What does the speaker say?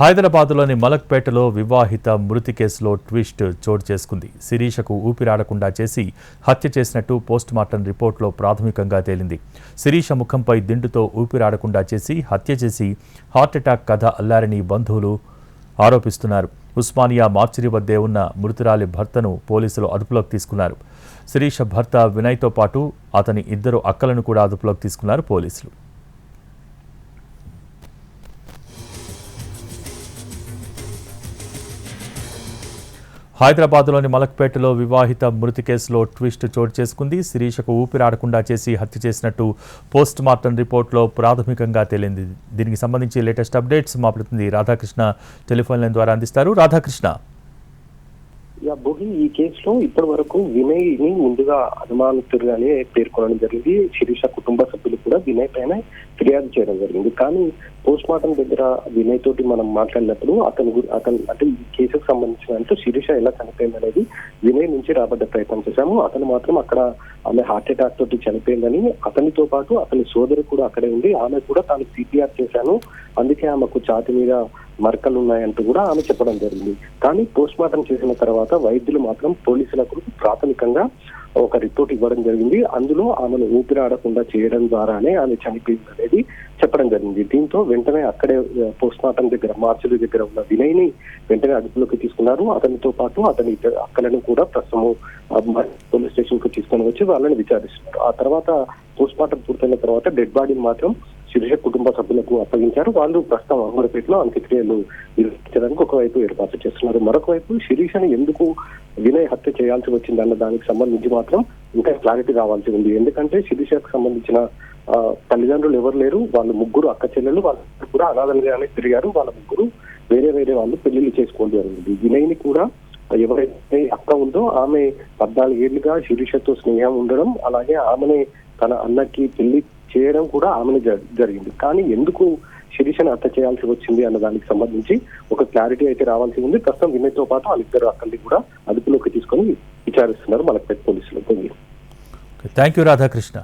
హైదరాబాద్లోని మలక్పేటలో వివాహిత మృతి కేసులో ట్విస్ట్ చోటు చేసుకుంది. శిరీషకు ఊపిరాడకుండా చేసి హత్య చేసినట్టు పోస్టుమార్టం రిపోర్టులో ప్రాథమికంగా తేలింది. శిరీష ముఖంపై దిండుతో ఊపిరాడకుండా చేసి హత్య చేసి హార్ట్అటాక్ కథ అల్లారని బంధువులు ఆరోపిస్తున్నారు. ఉస్మానియా మార్చిరి వద్దే ఉన్న మృతురాలి భర్తను పోలీసులు అదుపులోకి తీసుకున్నారు. శిరీష భర్త వినయ్తో పాటు అతని ఇద్దరు అక్కలను కూడా అదుపులోకి తీసుకున్నారు పోలీసులు. హైదరాబాద్లోని మలక్పేటలో వివాహిత మృతి కేసులో ట్విస్ట్ చోటు చేసుకుంది. శిరీషకు ఊపిరాడకుండా చేసి హత్య చేసినట్టు పోస్ట్ మార్టం రిపోర్ట్లో ప్రాథమికంగా తేలింది. దీనికి సంబంధించి లేటెస్ట్ అప్డేట్స్ మా ప్రతినిధి రాధాకృష్ణ టెలిఫోన్ లైన్ ద్వారా అందిస్తారు. రాధాకృష్ణ. యా భోగి ఈ కేసులో ఇప్పటి వరకు వినయ్ని ముందుగా అనుమానితుడుగానే పేర్కొనడం జరిగింది. శిరీష కుటుంబ సభ్యులు కూడా వినయ్ పైన ఫిర్యాదు చేయడం జరిగింది. కానీ పోస్ట్ మార్టం దగ్గర వినయ్ తోటి మనం మాట్లాడినప్పుడు అతను గు- అతను అంటే ఈ కేసుకు సంబంధించిన అంటే శిరీష ఎలా చనిపోయింది అనేది వినయ్ నుంచి రాబడ్డ ప్రయత్నం చేశాము. అతను మాత్రం అక్కడ ఆమె హార్ట్ అటాక్ తోటి చనిపోయిందని అతనితో పాటు అతని సోదరు కూడా అక్కడే ఉంది. ఆమె కూడా తాను సిపిఆర్ చేశాను. అందుకే ఆమెకు ఛాతి మీద మరకలు ఉన్నాయంటూ కూడా ఆమె చెప్పడం జరిగింది. కానీ పోస్ట్ మార్టం చేసిన తర్వాత వైద్యులు మాత్రం పోలీసులకు ప్రాథమికంగా ఒక రిపోర్ట్ ఇవ్వడం జరిగింది. అందులో ఆమెను ఊపిరాడకుండా చేయడం ద్వారానే ఆమె చనిపోయింది అనేది చెప్పడం జరిగింది. దీంతో వెంటనే అక్కడే పోస్ట్ మార్టం దగ్గర మార్చుల దగ్గర ఉన్న వినయ్ని వెంటనే అదుపులోకి తీసుకున్నారు. అతనితో పాటు అతని అక్కలను కూడా ప్రస్తుతం పోలీస్ స్టేషన్కు తీసుకొని వచ్చి వాళ్ళని విచారిస్తున్నారు. ఆ తర్వాత పోస్ట్ మార్టం పూర్తయిన తర్వాత డెడ్ బాడీని మాత్రం శిరీష కుటుంబ సభ్యులకు అప్పగించారు. వాళ్ళు ప్రస్తుతం అమరపేటలో అంత్యక్రియలు నిర్వహించడానికి ఒకవైపు ఏర్పాటు చేస్తున్నారు. మరొక వైపు శిరీషని ఎందుకు వినయ్ హత్య చేయాల్సి వచ్చింది అన్న దానికి సంబంధించి మాత్రం ఇంకా క్లారిటీ రావాల్సి ఉంది. ఎందుకంటే శిరీషకు సంబంధించిన ఆ, తల్లిదండ్రులు ఎవరు లేరు. వాళ్ళు ముగ్గురు అక్క చెల్లెలు. వాళ్ళు కూడా అనాథలుగానే తిరిగారు. వాళ్ళ ముగ్గురు వేరే వేరే వాళ్ళు పెళ్ళిళ్ళు చేసుకోవడం జరిగింది. వినయ్ని కూడా ఎవరైతే అక్క ఉందో ఆమె పద్నాలుగేళ్ళుగా శిరీషతో స్నేహం ఉండడం అలాగే ఆమెనే తన అన్నకి పెళ్ళి చేయడం కూడా ఆమెను జ- జరిగింది. కానీ ఎందుకు శిరీషను హత్య చేయాల్సి వచ్చింది అన్న దానికి సంబంధించి ఒక క్లారిటీ అయితే రావాల్సి ఉంది. ప్రస్తుతం వినయ్తో పాటు వాళ్ళిద్దరు అక్కడిని కూడా అదుపులోకి తీసుకొని విచారిస్తున్నారు మలక్పేట పోలీసులు. Thank you Radhakrishna.